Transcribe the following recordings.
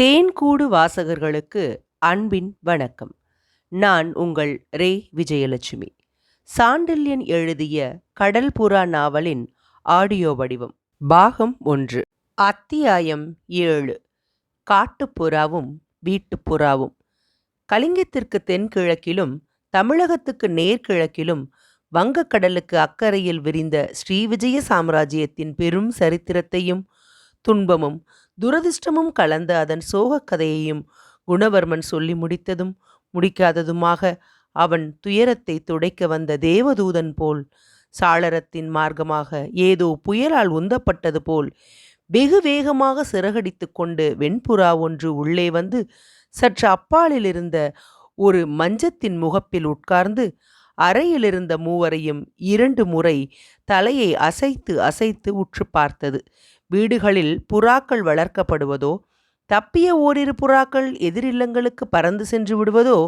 தேன்கூடு வாசகர்களுக்கு அன்பின் வணக்கம். நான் உங்கள் ரே. விஜயலட்சுமி. சாண்டில்யன் எழுதிய கடல் புறா நாவலின் ஆடியோ வடிவம் பாகம் ஒன்று. அத்தியாயம் ஏழு. காட்டுப்புறாவும் வீட்டுப்புறாவும் கலிங்கத்திற்கு தென்கிழக்கிலும் தமிழகத்துக்கு நேர்கிழக்கிலும் வங்கக்கடலுக்கு அக்கறையில் விரிந்த ஸ்ரீவிஜய சாம்ராஜ்யத்தின் பெரும் சரித்திரத்தையும் துன்பமும் துரதிர்ஷ்டமும் கலந்த அதன் சோகக் கதையையும் குணவர்மன் சொல்லி முடித்ததும் முடிக்காததுமாக அவன் துயரத்தை துடைக்க வந்த தேவதூதன் போல் சாளரத்தின் மார்க்கமாக ஏதோ புயலால் உந்தப்பட்டது போல் வெகு வேகமாக சிறகடித்து கொண்டு வெண்புறா ஒன்று உள்ளே வந்து சற்று அப்பாலில் இருந்த ஒரு மஞ்சத்தின் முகப்பில் உட்கார்ந்து அறையிலிருந்த மூவரையும் இரண்டு முறை தலையை அசைத்து அசைத்து உற்று பார்த்தது. வீடுகளில் புறாக்கள் வளர்க்கப்படுவதோ தப்பிய ஓரிரு புறாக்கள் எதிரில்லங்களுக்கு பறந்து சென்று விடுவதோ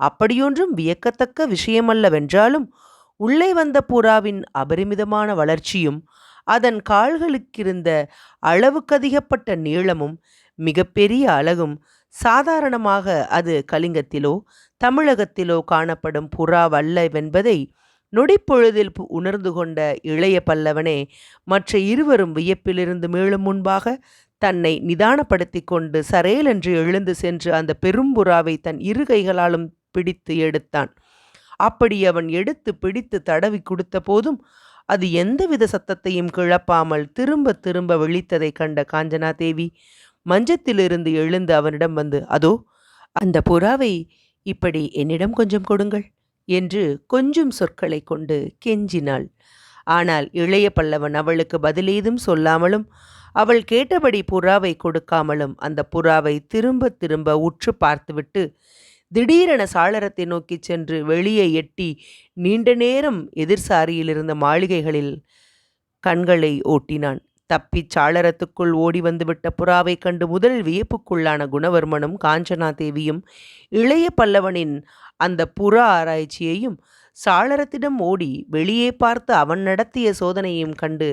அப்படியொன்றும் வியக்கத்தக்க விஷயமல்லவென்றாலும் உள்ளே வந்த புறாவின் அபரிமிதமான வளர்ச்சியும் அதன் கால்களுக்கிருந்த அளவுக்கதிகப்பட்ட நீளமும் மிகப்பெரிய அழகும் சாதாரணமாக அது கலிங்கத்திலோ தமிழகத்திலோ காணப்படும் புறாவல்லவென்பதை நொடிப்பொழுதில் உணர்ந்து கொண்ட இளைய பல்லவனே மற்ற இருவரும் வியப்பிலிருந்து மேலும் முன்பாக தன்னை நிதானப்படுத்தி கொண்டு சரேலென்று எழுந்து சென்று அந்த பெரும்புறாவை தன் இரு கைகளாலும் பிடித்து எடுத்தான். அப்படி அவன் எடுத்து பிடித்து தடவி கொடுத்த போதும் அது எந்தவித சத்தத்தையும் கிளப்பாமல் திரும்ப திரும்ப விழித்ததை கண்ட காஞ்சனா தேவி மஞ்சத்திலிருந்து எழுந்து அவனிடம் வந்து அதோ அந்த புறாவை இப்படி என்னிடம் கொஞ்சம் கொடுங்கள். என்று கொஞ்சம் சொற்களை கொண்டு கெஞ்சினாள். ஆனால் இளைய பல்லவன் அவளுக்கு பதிலேதும் சொல்லாமலும் அவள் கேட்டபடி புறாவை கொடுக்காமலும் அந்த புறாவை திரும்ப திரும்ப உற்று பார்த்துவிட்டு திடீரென சாளரத்தை நோக்கி சென்று வெளியே எட்டி நீண்ட நேரம் எதிர்சாரியில் இருந்த மாளிகைகளில் கண்களை ஓட்டினான். தப்பிச் சாளரத்துக்குள் ஓடி வந்துவிட்ட புறாவை கண்டு முதல் வியப்புக்குள்ளான குணவர்மனும் காஞ்சனா தேவியும் இளைய பல்லவனின் அந்த புறா ஆராய்ச்சியையும் சாளரத்திடம் ஓடி வெளியே பார்த்து அவன் நடத்திய சோதனையும் கண்டு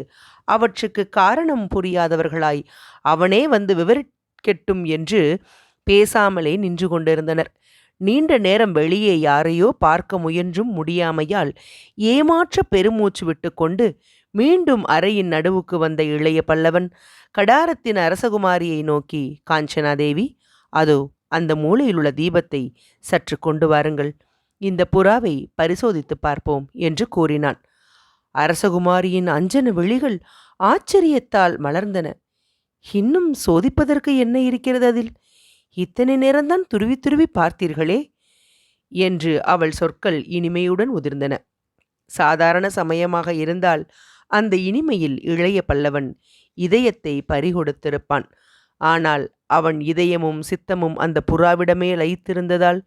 அவற்றுக்கு காரணம் புரியாதவர்களாய் அவனே வந்து விவரிக்கட்டும் என்று பேசாமலே நின்று கொண்டிருந்தனர். நீண்ட நேரம் வெளியே யாரையோ பார்க்க முயன்றும் முடியாமையால் ஏமாற்ற பெருமூச்சு விட்டுக்கொண்டு மீண்டும் அறையின் நடுவுக்கு வந்த இளைய பல்லவன் கடாரத்தின் அரசகுமாரியை நோக்கி காஞ்சனாதேவி அதோ அந்த மூலையில் உள்ள தீபத்தை சற்று கொண்டு வாருங்கள். இந்த புறாவை பரிசோதித்து பார்ப்போம் என்று கூறினான். அரசகுமாரியின் அஞ்சன விழிகள் ஆச்சரியத்தால் மலர்ந்தன. இன்னும் சோதிப்பதற்கு என்ன இருக்கிறது அதில்? இத்தனை நேரம்தான் துருவி துருவி பார்த்தீர்களே? என்று அவள் சொற்கள் இனிமையுடன் உதிர்ந்தன. சாதாரண சமயமாக இருந்தால் அந்த இனிமையில் இளைய பல்லவன் இதயத்தை பறிகொடுத்திருப்பான். ஆனால் அவன் இதயமும் சித்தமும் அந்த புறாவிடமே லயித்திருந்ததால்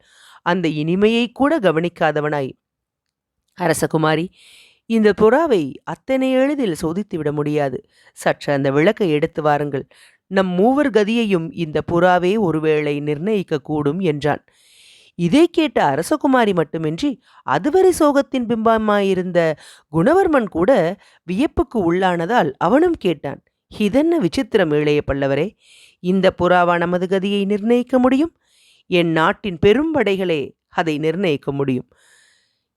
அந்த இனிமையை கூட கவனிக்காதவனாய். அரசகுமாரி இந்த புறாவை அத்தனை எளிதில் சோதித்துவிட முடியாது. சற்று அந்த விளக்கை எடுத்து வாருங்கள். நம் மூவர் கதியையும் இந்த புறாவே ஒருவேளை நிர்ணயிக்கக்கூடும் என்றான். இதை கேட்ட அரசகுமாரி மட்டுமின்றி அதுவரை சோகத்தின் பிம்பமாயிருந்த குணவர்மன் கூட வியப்புக்கு உள்ளானதால் அவனும் கேட்டான். இதென்ன விசித்திரம் இளைய பல்லவரே இந்த புறாவா நமது கதியை நிர்ணயிக்க முடியும்? என் நாட்டின் பெரும்படைகளே அதை நிர்ணயிக்க முடியும்.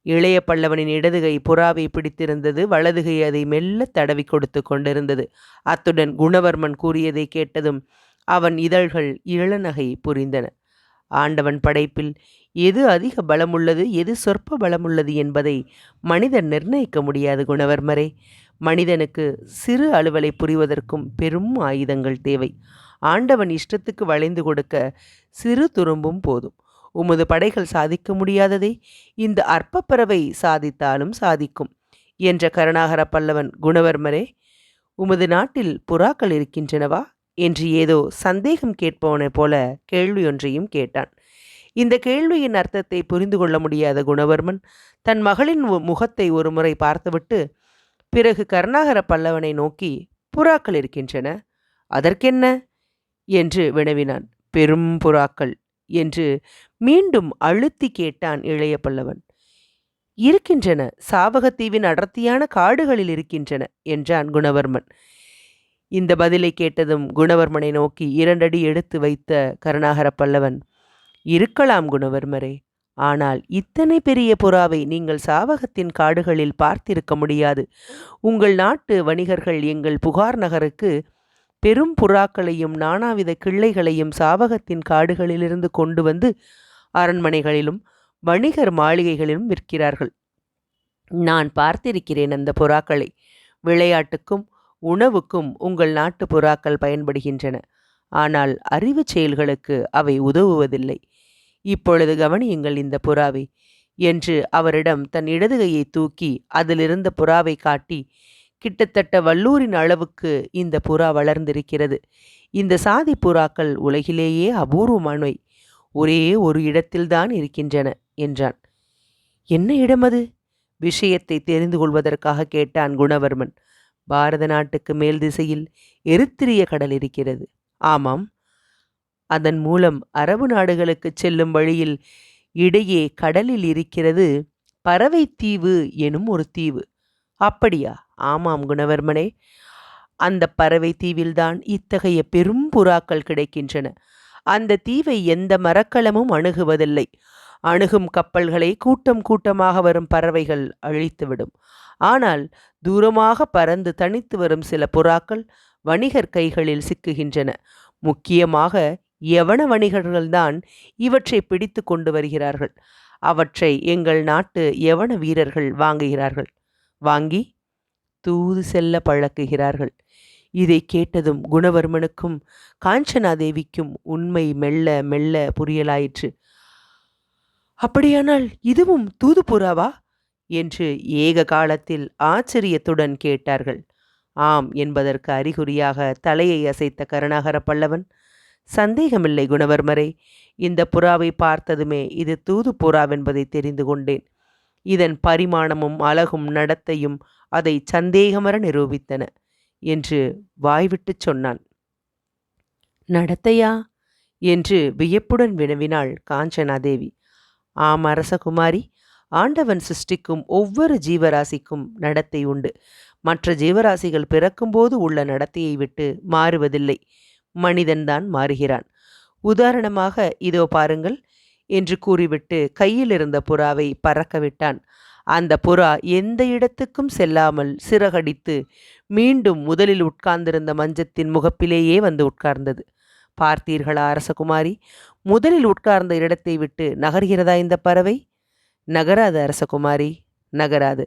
இளைய பல்லவனின் இடதுகை புறாவை பிடித்திருந்தது வலதுகை அதை மெல்ல தடவி கொடுத்து கொண்டிருந்தது. அத்துடன் குணவர்மன் கூறியதை கேட்டதும் அவன் இதழ்கள் இளநகை புரிந்தன. ஆண்டவன் படைப்பில் எது அதிக பலமுள்ளது எது சொற்ப பலமுள்ளது என்பதை மனிதன் நிர்ணயிக்க முடியாது குணவர்மரே. மனிதனுக்கு சிறு அலுவலை புரிவதற்கும் பெரும் ஆயுதங்கள் தேவை. ஆண்டவன் இஷ்டத்துக்கு வளைந்து கொடுக்க சிறு துரும்பும் போதும். உமது படைகள் சாதிக்க முடியாததை? இந்த அற்பப்பறவை சாதித்தாலும் சாதிக்கும். என்ற கருணாகர பல்லவன் குணவர்மரே உமது நாட்டில் புறாக்கள் இருக்கின்றனவா? என்று ஏதோ சந்தேகம் கேட்பவனைப் போல கேள்வியொன்றையும் கேட்டான். இந்த கேள்வியின் அர்த்தத்தை புரிந்து கொள்ள முடியாத குணவர்மன் தன் மகளின் முகத்தை ஒருமுறை பார்த்துவிட்டு பிறகு கருணாகர பல்லவனை நோக்கி புறாக்கள் இருக்கின்றன அதற்கென்ன என்று வினவினான். பெரும் புறாக்கள் என்று மீண்டும் அழுத்தி கேட்டான் இளைய பல்லவன். இருக்கின்றன சாவகத்தீவின் அடர்த்தியான காடுகளில் இருக்கின்றன என்றான் குணவர்மன். இந்த பதிலை கேட்டதும் குணவர்மனை நோக்கி இரண்டடி எடுத்து வைத்த கருணாகர பல்லவன் இருக்கலாம் குணவர்மரே ஆனால் இத்தனை பெரிய புறாவை நீங்கள் சாவகத்தின் காடுகளில் பார்த்திருக்க முடியாது. உங்கள் நாட்டு வணிகர்கள் எங்கள் புகார் நகருக்கு பெரும் புறாக்களையும் நானாவித கிள்ளைகளையும் சாவகத்தின் காடுகளிலிருந்து கொண்டு வந்து அரண்மனைகளிலும் வணிகர் மாளிகைகளிலும் விற்கிறார்கள். நான் பார்த்திருக்கிறேன் அந்த புறாக்களை. விளையாட்டுக்கும் உணவுக்கும் உங்கள் நாட்டு புறாக்கள் பயன்படுகின்றன. ஆனால் அறிவுச் செயல்களுக்கு அவை உதவுவதில்லை. இப்பொழுது கவனியுங்கள் இந்த புறாவை. என்று அவரிடம் தன் இடதுகையை தூக்கி அதிலிருந்த புறாவை காட்டி கிட்டத்தட்ட வல்லூரின் அளவுக்கு இந்த புறா வளர்ந்திருக்கிறது. இந்த சாதி புறாக்கள் உலகிலேயே அபூர்வமானவை. ஒரே ஒரு இடத்தில்தான் இருக்கின்றன என்றான். என்ன இடம் அது? விஷயத்தை தெரிந்து கொள்வதற்காக கேட்டான் குணவர்மன். பாரத நாட்டுக்கு மேல் திசையில் எரித்திரிய கடல் இருக்கிறது. ஆமாம் அதன் மூலம் அரபு நாடுகளுக்கு செல்லும் வழியில் இடையே கடலில் இருக்கிறது பறவை தீவு எனும் ஒரு தீவு. அப்படியா? ஆமாம் குணவர்மனே. அந்த பறவை தீவில்தான் இத்தகைய பெரும் புறாக்கள் கிடைக்கின்றன. அந்த தீவை எந்த மரக்கலமும் அணுகுவதில்லை. அணுகும் கப்பல்களை கூட்டம் கூட்டமாக வரும் பறவைகள் அழித்துவிடும். ஆனால் தூரமாக பறந்து தனித்து வரும் சில புறாக்கள் வணிகர் கைகளில் சிக்குகின்றன. முக்கியமாக யவன வணிகர்கள்தான் இவற்றை பிடித்து கொண்டு வருகிறார்கள்? அவற்றை எங்கள் நாட்டு யவன வீரர்கள் வாங்குகிறார்கள்? வாங்கி தூது செல்ல பழக்குகிறார்கள். இதை கேட்டதும் குணவர்மனுக்கும் காஞ்சனாதேவிக்கும் உண்மை மெல்ல மெல்ல புரியலாயிற்று. அப்படியானால் இதுவும் தூதுபுறாவா என்று ஏக காலத்தில் ஆச்சரியத்துடன் கேட்டார்கள். ஆம் என்பதற்கு அறிகுறியாக தலையை அசைத்த கருணாகர பல்லவன் சந்தேகமில்லை குணவர்மரே. இந்த புறாவை பார்த்ததுமே இது தூது புறாவென்பதை தெரிந்து கொண்டேன். இதன் பரிமாணமும் அழகும் நடத்தையும் அதை சந்தேகமர நிரூபித்தன என்று வாய்விட்டு சொன்னான். நடத்தையா? என்று வியப்புடன் வினவினாள் காஞ்சனாதேவி ஆம் அரசகுமாரி ஆண்டவன் சிருஷ்டிக்கும் ஒவ்வொரு ஜீவராசிக்கும் நடத்தை உண்டு. மற்ற ஜீவராசிகள் பிறக்கும்போது உள்ள நடத்தையை விட்டு மாறுவதில்லை. மனிதன்தான் மாறுகிறான். உதாரணமாக இதோ பாருங்கள் என்று கூறிவிட்டு கையில் இருந்த புறாவை பறக்க விட்டான் அந்த புறா எந்த இடத்துக்கும் செல்லாமல் சிறகடித்து மீண்டும் முதலில் உட்கார்ந்திருந்த மஞ்சத்தின் முகப்பிலேயே வந்து உட்கார்ந்தது. பார்த்தீர்களா அரசகுமாரி? முதலில் உட்கார்ந்த இடத்தை விட்டு நகர்கிறதா இந்த பறவை? நகராது அரசகுமாரி. நகராது.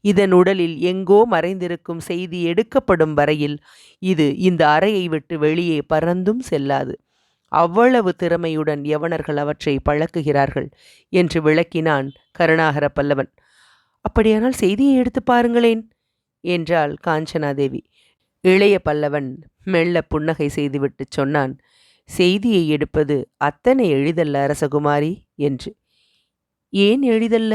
இதன் உடலில் எங்கோ மறைந்திருக்கும் செய்தி எடுக்கப்படும் வரையில் இது இந்த அறையை விட்டு வெளியே பறந்தும் செல்லாது. அவ்வளவு திறமையுடன் யவனர்கள் அவற்றை பழக்குகிறார்கள் என்று விளக்கினான் கருணாகர பல்லவன். அப்படியானால் செய்தியை எடுத்து பாருங்களேன் என்றாள் காஞ்சனாதேவி இளைய பல்லவன் மெல்ல புன்னகை செய்துவிட்டு சொன்னான் செய்தியை எடுப்பது அத்தனை எளிதல்ல அரசகுமாரி என்று. ஏன் எளிதல்ல?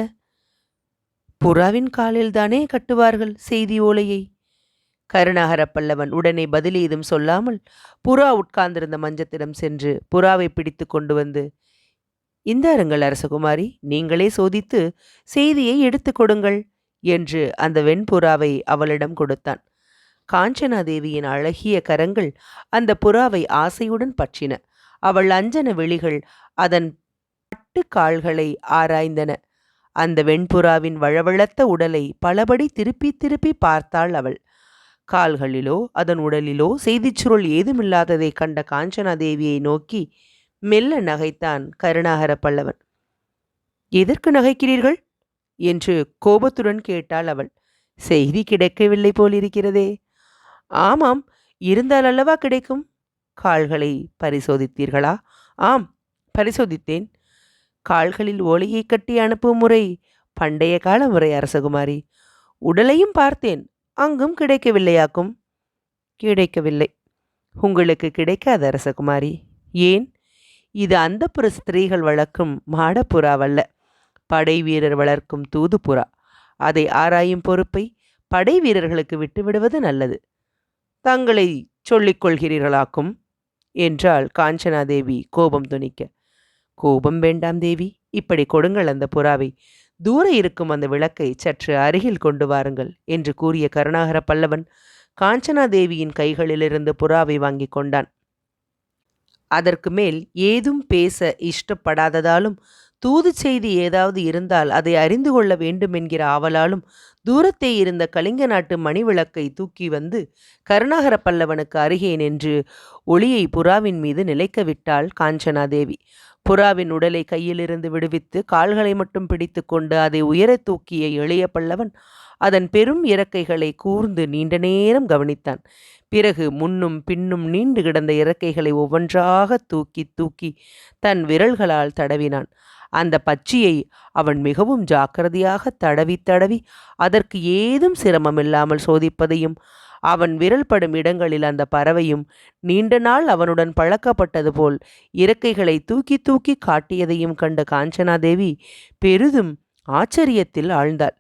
புறாவின் காலில்தானே கட்டுவார்கள் செய்தி ஓலையை? கருணாகர பல்லவன் உடனே பதில் ஏதும் சொல்லாமல் புறா உட்கார்ந்திருந்த மஞ்சத்திடம் சென்று புறாவை பிடித்து கொண்டு வந்து இந்தாருங்கள் அரசகுமாரி நீங்களே சோதித்து செய்தியை எடுத்து கொடுங்கள் என்று அந்த வெண்புறாவை அவளிடம் கொடுத்தான். காஞ்சனாதேவியின் அழகிய கரங்கள் அந்த புறாவை ஆசையுடன் பற்றின. அவள் அஞ்சன விழிகள் அதன் பட்டு கால்களை ஆராய்ந்தன. அந்த வெண்புறாவின் வழவழத்த உடலை பலபடி திருப்பி திருப்பி பார்த்தாள் அவள். கால்களிலோ அதன் உடலிலோ செய்திச் சுருள் ஏதுமில்லாததை கண்ட காஞ்சனா தேவியை நோக்கி மெல்ல நகைத்தான் கருணாகர பல்லவன். எதற்கு நகைக்கிறீர்கள்? என்று கோபத்துடன் கேட்டாள் அவள். செய்தி கிடைக்கவில்லை போலிருக்கிறதே. ஆமாம் இருந்தால் அல்லவா கிடைக்கும்? கால்களை பரிசோதித்தீர்களா? ஆம் பரிசோதித்தேன். கால்களில் ஓலையை கட்டி அனுப்பும் முறை பண்டைய கால முறை அரசகுமாரி. உடலையும் பார்த்தேன். அங்கும் கிடைக்கவில்லையாக்கும்? கிடைக்கவில்லை. உங்களுக்கு கிடைக்காத அரசகுமாரி. ஏன்? இது அந்தப்புற ஸ்திரீகள் வளர்க்கும் மாடப்புறாவல்ல படை வீரர் வளர்க்கும் தூதுப்புறா. அதை ஆராயும் பொறுப்பை படை வீரர்களுக்கு விட்டுவிடுவது நல்லது. தங்களை சொல்லிக் கொள்கிறீர்களாக்கும்? என்றாள் காஞ்சனாதேவி கோபம் துணிக்க. கோபம் வேண்டாம் தேவி இப்படி கொடுங்கள் அந்த புறாவை. தூர இருக்கும் அந்த விளக்கை சற்று அருகில் கொண்டு வாருங்கள் என்று கூறிய கருணாகர பல்லவன் காஞ்சனா தேவியின் கைகளிலிருந்து புறாவை வாங்கிக் கொண்டான். அதற்கு மேல் ஏதும் பேச இஷ்டப்படாததாலும் தூது செய்தி ஏதாவது இருந்தால் அதை அறிந்து கொள்ள வேண்டும் என்கிற ஆவலாலும் தூரத்தே இருந்த கலிங்க நாட்டு மணிவிளக்கை தூக்கி வந்து கருணாகர பல்லவனுக்கு அருகே நின்று ஒளியை புறாவின் மீது நிலைக்க விட்டாள் காஞ்சனாதேவி புறாவின் உடலை கையிலிருந்து விடுவித்து கால்களை மட்டும் பிடித்து கொண்டு அதை உயரத் தூக்கிய எளிய பல்லவன் அதன் பெரும் இறக்கைகளை கூர்ந்து நீண்ட நேரம் கவனித்தான். பிறகு முன்னும் பின்னும் நீண்டு கிடந்த இறக்கைகளை ஒவ்வொன்றாக தூக்கி தூக்கி தன் விரல்களால் தடவினான். அந்த பச்சியை அவன் மிகவும் ஜாக்கிரதையாக தடவி தடவி அதற்கு ஏதும் சிரமமில்லாமல் சோதிப்பதையும் அவன் விரல் படும் இடங்களில் அந்த பறவையும் நீண்ட நாள் அவனுடன் பழக்கப்பட்டது போல் இறக்கைகளை தூக்கி தூக்கி காட்டியதையும் கண்ட காஞ்சனாதேவி பெரிதும் ஆச்சரியத்தில் ஆழ்ந்தாள்.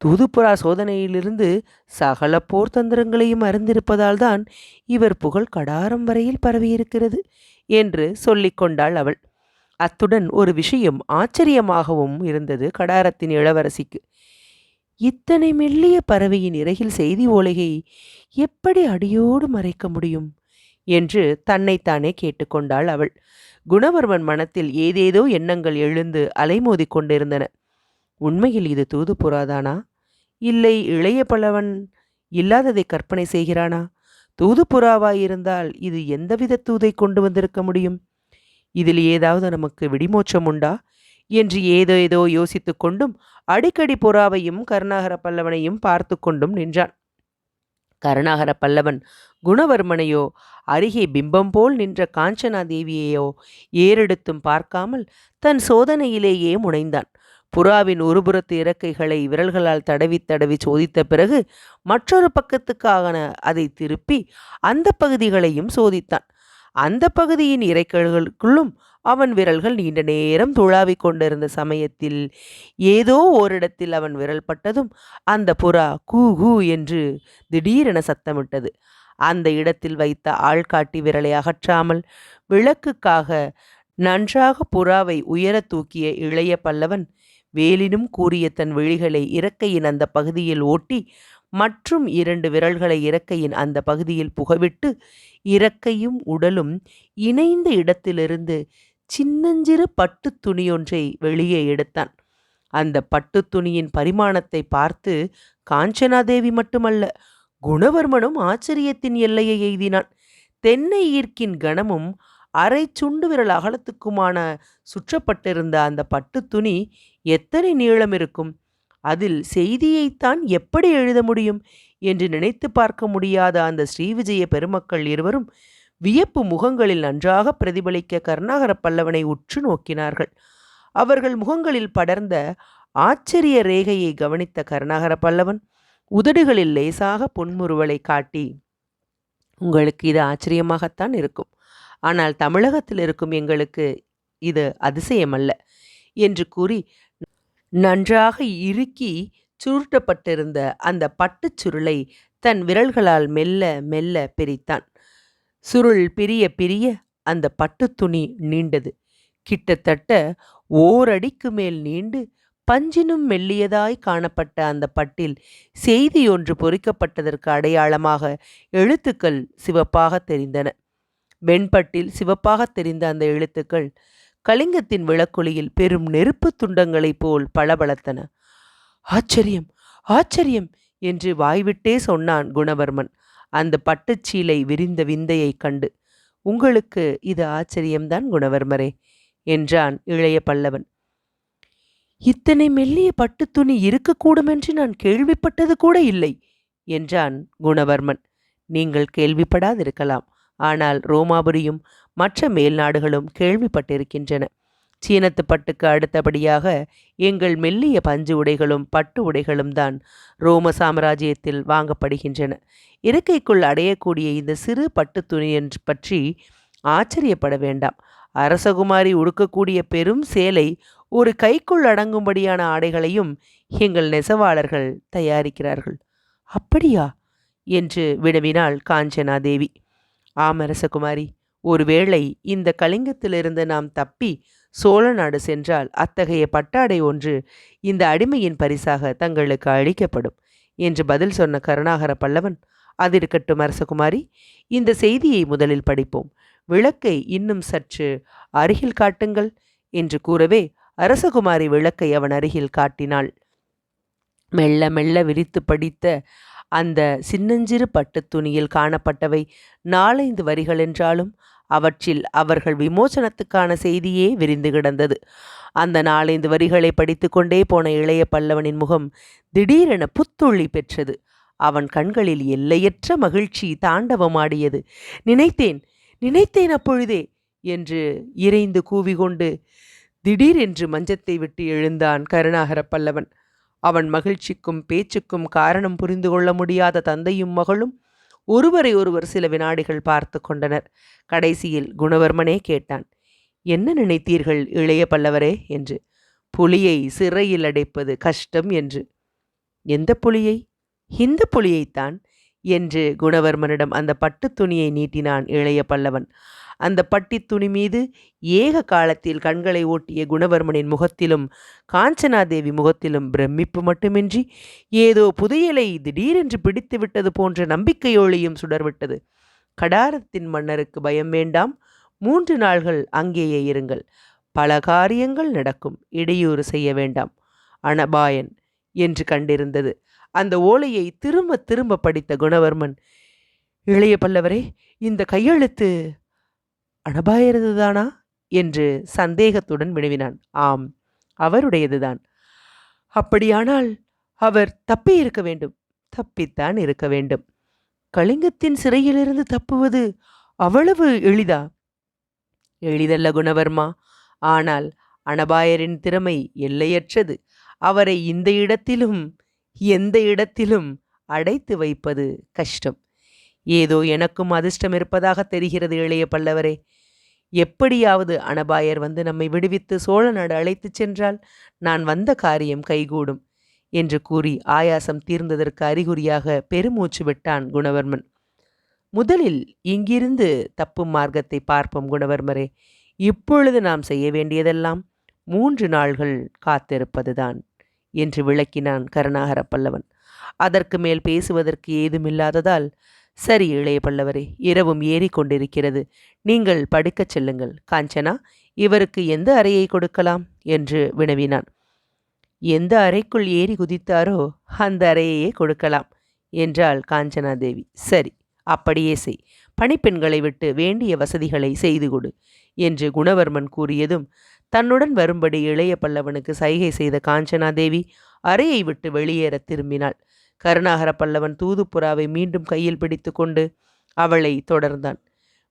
தூதுப்புறா சோதனையிலிருந்து சகல போர் தந்திரங்களையும் அறிந்திருப்பதால் தான் இவர் புகழ் கடாரம் வரையில் பரவியிருக்கிறது என்று சொல்லிக்கொண்டாள் அவள். அத்துடன் ஒரு விஷயம் ஆச்சரியமாகவும் இருந்தது கடாரத்தின் இளவரசிக்கு. இத்தனை மெல்லிய பறவையின் இறகில் செய்தி ஓலையை எப்படி அடியோடு மறைக்க முடியும்? என்று தன்னைத்தானே கேட்டுக்கொண்டாள் அவள். குணவர்மன் மனத்தில் ஏதேதோ எண்ணங்கள் எழுந்து அலைமோதிக் கொண்டிருந்தன. உண்மையில் இது தூது புறாதானா? இல்லை இளைய பலவன் இல்லாததை கற்பனை செய்கிறானா? தூது புறாவாயிருந்தால் இது எந்தவித தூதை கொண்டு வந்திருக்க முடியும்? இதில் ஏதாவது நமக்கு விடிமோச்சம் உண்டா? என்று ஏதோ ஏதோ யோசித்து கொண்டும் அடிக்கடி புறாவையும் கருணாகர பல்லவனையும் பார்த்து கொண்டும் நின்றான். கருணாகர பல்லவன் குணவர்மனையோ அருகே பிம்பம் போல் நின்ற காஞ்சனா தேவியையோ ஏறெடுத்தும் பார்க்காமல் தன் சோதனையிலேயே முனைந்தான். புறாவின் ஒருபுறத்து இறக்கைகளை விரல்களால் தடவி தடவி சோதித்த பிறகு மற்றொரு பக்கத்துக்காக அதை திருப்பி அந்த பகுதிகளையும் சோதித்தான். அந்த பகுதியின் இறைக்கல்களுக்குள்ளும் அவன் விரல்கள் நீண்ட நேரம் துழாவிக் கொண்டிருந்த சமயத்தில் ஏதோ ஓரிடத்தில் அவன் விரல் பட்டதும் அந்த புறா கூ கூ என்று திடீரென சத்தமிட்டது. அந்த இடத்தில் வைத்த ஆள்காட்டி விரலை அகற்றாமல் விளக்குக்காக நன்றாக புறாவை உயரத் தூக்கிய இளைய பல்லவன் வேலினும் கூறிய தன் விழிகளை இறக்கையின் அந்த பகுதியில் ஓட்டி மற்றும் இரண்டு விரல்களை இறக்கையின் அந்த பகுதியில் புகவிட்டு இறக்கையும் உடலும் இணைந்த இடத்திலிருந்து சின்னஞ்சிறு பட்டு துணியொன்றை வெளியே எடுத்தான். அந்த பட்டு துணியின் பரிமாணத்தை பார்த்து காஞ்சனாதேவி மட்டுமல்ல குணவர்மனும் ஆச்சரியத்தின் எல்லையை எய்தினான். தென்னை ஈர்க்கின் கணமும் அரை சுண்டு விரல் அகலத்துக்குமான சுற்றப்பட்டிருந்த அந்த பட்டு துணி எத்தனை நீளம் இருக்கும்? அதில் செய்தியைத்தான் எப்படி எழுத முடியும்? என்று நினைத்து பார்க்க முடியாத அந்த ஸ்ரீவிஜய பெருமக்கள் இருவரும் வியப்பு முகங்களில் நன்றாக பிரதிபலிக்க கருணாகர பல்லவனை உற்று நோக்கினார்கள். அவர்கள் முகங்களில் படர்ந்த ஆச்சரிய ரேகையை கவனித்த கருணாகர பல்லவன் உதடுகளில் லேசாக புன்முறுவலை காட்டி உங்களுக்கு இது ஆச்சரியமாகத்தான் இருக்கும். ஆனால் தமிழகத்தில் இருக்கும் எங்களுக்கு இது அதிசயமல்ல என்று கூறி நன்றாக இறுக்கி சுருட்டப்பட்டிருந்த அந்த பட்டுச் சுருளை தன் விரல்களால் மெல்ல மெல்ல பிரித்தான். சுருள் பிரிய பிரிய அந்த பட்டுத் துணி நீண்டது. கிட்டத்தட்ட ஓரடிக்கு மேல் நீண்டு பஞ்சினும் மெல்லியதாய் காணப்பட்ட அந்த பட்டில் செய்தி ஒன்று பொறிக்கப்பட்டதற்கு அடையாளமாக எழுத்துக்கள் சிவப்பாக தெரிந்தன. வெண்பட்டில் சிவப்பாக தெரிந்த அந்த எழுத்துக்கள் கலிங்கத்தின் விளக்குளியில் பெரும் நெருப்பு துண்டங்களைப் போல் பளபளத்தன. ஆச்சரியம்! ஆச்சரியம்! என்று வாய்விட்டே சொன்னான் குணவர்மன். அந்த பட்டுச்சீலை விரிந்த விந்தையைக் கண்டு உங்களுக்கு இது ஆச்சரியம்தான் குணவர்மரே என்றான் இளைய பல்லவன். இத்தனை மெல்லிய பட்டுத் துணி இருக்கக்கூடுமென்று நான் கேள்விப்பட்டது கூட இல்லை என்றான் குணவர்மன். நீங்கள் கேள்விப்படாதிருக்கலாம் ஆனால் ரோமாபுரியும் மற்ற மேல் நாடுகளும் கேள்விப்பட்டிருக்கின்றன. சீனத்து பட்டுக்கு அடுத்தபடியாக எங்கள் மெல்லிய பஞ்சு உடைகளும் பட்டு உடைகளும் தான் ரோம சாம்ராஜ்யத்தில் வாங்கப்படுகின்றன. இருக்கைக்குள் அடையக்கூடிய இந்த சிறு பட்டு துணியன் பற்றி ஆச்சரியப்பட வேண்டாம். அரசகுமாரி உடுக்கக்கூடிய பெரும் சேலை ஒரு கைக்குள் அடங்கும்படியான ஆடைகளையும் எங்கள் நெசவாளர்கள் தயாரிக்கிறார்கள். அப்படியா? என்று வினவினாள் காஞ்சனா தேவி ஆம் அரசகுமாரி ஒருவேளை இந்த கலிங்கத்திலிருந்து நாம் தப்பி சோழ நாடு சென்றால் அத்தகைய பட்டாடை ஒன்று இந்த அடிமையின் பரிசாக தங்களுக்கு அளிக்கப்படும் என்று பதில் சொன்ன கருணாகர பல்லவன் அதிருக்கட்டும் அரசகுமாரி இந்த செய்தியை முதலில் படிப்போம். விளக்கை இன்னும் சற்று அருகில் காட்டுங்கள் என்று கூறவே அரசகுமாரி விளக்கை அவன் அருகில் காட்டினாள். மெல்ல மெல்ல விரித்து படித்த அந்த சின்னஞ்சிறு பட்டுத் துணியில் காணப்பட்டவை நாலைந்து வரிகள் என்றாலும் அவற்றில் அவர்கள் விமோசனத்துக்கான செய்தியே விரிந்து கிடந்தது. அந்த நாலைந்து வரிகளை படித்துக்கொண்டே போன இளைய பல்லவனின் முகம் திடீரென புத்துள்ளி பெற்றது. அவன் கண்களில் எல்லையற்ற மகிழ்ச்சி தாண்டவமாடியது. நினைத்தேன் நினைத்தேன் அப்பொழுதே என்று இறைந்து கூவிகொண்டு திடீரென்று மஞ்சத்தை விட்டு எழுந்தான் கருணாகர பல்லவன். அவன் மகிழ்ச்சிக்கும் பேச்சுக்கும் காரணம் புரிந்து கொள்ள முடியாத தந்தையும் மகளும் ஒருவரை ஒருவர் சில வினாடிகள் பார்த்து கொண்டனர். கடைசியில் குணவர்மனே கேட்டான் என்ன நினைத்தீர்கள் இளைய பல்லவரே? என்று. புலியை சிறையில் அடைப்பது கஷ்டம் என்று. எந்த புலியை? இந்த புலியைத்தான் என்று குணவர்மனிடம் அந்த பட்டுத் துணியை நீட்டினான் இளைய பல்லவன். அந்த பட்டித்துணி மீது ஏக காலத்தில் கண்களை ஓட்டிய குணவர்மனின் முகத்திலும் காஞ்சனாதேவி முகத்திலும் பிரமிப்பு மட்டுமின்றி ஏதோ புதையலை திடீரென்று பிடித்து விட்டது போன்ற நம்பிக்கையோழியும் சுடர்விட்டது. கடாரத்தின் மன்னருக்கு பயம் வேண்டாம். மூன்று நாள்கள் அங்கேயே இருங்கள். பல காரியங்கள் நடக்கும். இடையூறு செய்ய வேண்டாம். அனபாயன் என்று கண்டிருந்தது. அந்த ஓலையை திரும்ப திரும்ப படித்த குணவர்மன் இளைய பல்லவரே இந்த கையெழுத்து அனபாயிரதுதானா என்று சந்தேகத்துடன் வினவினான். ஆம் அவருடையதுதான். அப்படியானால் அவர் தப்பி இருக்க வேண்டும். தப்பித்தான் இருக்க வேண்டும். கலிங்கத்தின் சிறையிலிருந்து தப்புவது அவ்வளவு எளிதா? எளிதல்ல குணவர்மா. ஆனால் அனபாயரின் திறமை எல்லையற்றது. அவரை இந்த இடத்திலும் எந்த இடத்திலும் அடைத்து வைப்பது கஷ்டம். ஏதோ எனக்கும் அதிர்ஷ்டம் இருப்பதாக தெரிகிறது இளைய பல்லவரே. எப்படியாவது அனபாயர் வந்து நம்மை விடுவித்து சோழ நாடு அழைத்துச் சென்றால் நான் வந்த காரியம் கைகூடும் என்று கூறி ஆயாசம் தீர்ந்ததற்கு அறிகுறியாக பெருமூச்சு விட்டான் குணவர்மன். முதலில் இங்கிருந்து தப்பும் மார்க்கத்தை பார்ப்போம் குணவர்மரே. இப்பொழுது நாம் செய்ய வேண்டியதெல்லாம் மூன்று நாள்கள் காத்திருப்பதுதான் என்று விளக்கினான் கருணாகர பல்லவன். அதற்கு மேல் பேசுவதற்கு ஏதுமில்லாததால் சரி இளைய பல்லவரே இரவும் ஏறிக்கொண்டிருக்கிறது நீங்கள் படுக்கச் செல்லுங்கள். காஞ்சனா இவருக்கு எந்த அறையை கொடுக்கலாம்? என்று வினவினான். எந்த அறைக்குள் ஏறி குதித்தாரோ அந்த அறையையே கொடுக்கலாம் என்றாள் காஞ்சனா தேவி சரி அப்படியே செய். பணிப்பெண்களை விட்டு வேண்டிய வசதிகளை செய்து கொடு என்று குணவர்மன் கூறியதும் தன்னுடன் வரும்படி இளைய பல்லவனுக்கு சைகை செய்த காஞ்சனா தேவி அறையை விட்டு வெளியேறத் திரும்பினாள். கருணாகர பல்லவன் தூதுப்புறாவை மீண்டும் கையில் பிடித்து கொண்டு அவளை தொடர்ந்தான்.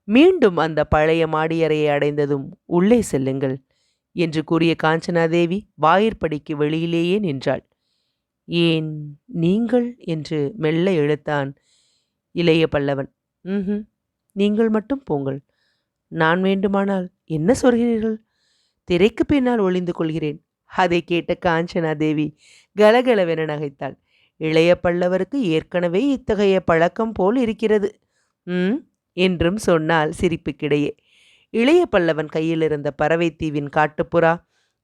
மீண்டும் அந்த பழைய மாடியறையை அடைந்ததும் உள்ளே செல்லுங்கள் என்று கூறிய காஞ்சனாதேவி வாயிற்படிக்கு வெளியிலேயே நின்றாள். ஏன் நீங்கள்? என்று மெல்ல இழுத்தான் இளைய பல்லவன். ம் நீங்கள் மட்டும் போங்கள். நான் வேண்டுமானால் என்ன சொல்கிறீர்கள்? திரைக்கு பின்னால் ஒளிந்து கொள்கிறேன். அதை கேட்ட காஞ்சனா தேவி கலகலவென நகைத்தாள். இளைய பல்லவருக்கு ஏற்கனவே இத்தகைய பழக்கம் போல் இருக்கிறது. ம் என்றும் சொன்னால் சிரிப்புக்கிடையே. இளைய பல்லவன் கையிலிருந்த பறவைத்தீவின் காட்டுப்புறா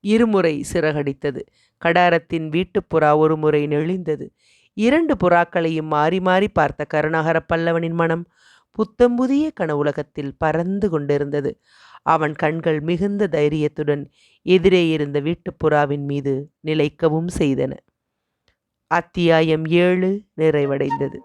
இருமுறை சிறகடித்தது. கடாரத்தின் வீட்டுப்புறா ஒரு முறை நெளிந்தது. இரண்டு புறாக்களையும் மாறி மாறி பார்த்த கருணாகர பல்லவனின் மனம் புத்தம்புதிய கனவுலகத்தில் பறந்து கொண்டிருந்தது. அவன் கண்கள் மிகுந்த தைரியத்துடன் எதிரே இருந்த வீட்டுப்புறாவின் மீது நிலைக்கவும் செய்தன. அத்தியாயம் ஏழு நிறைவடைந்தது.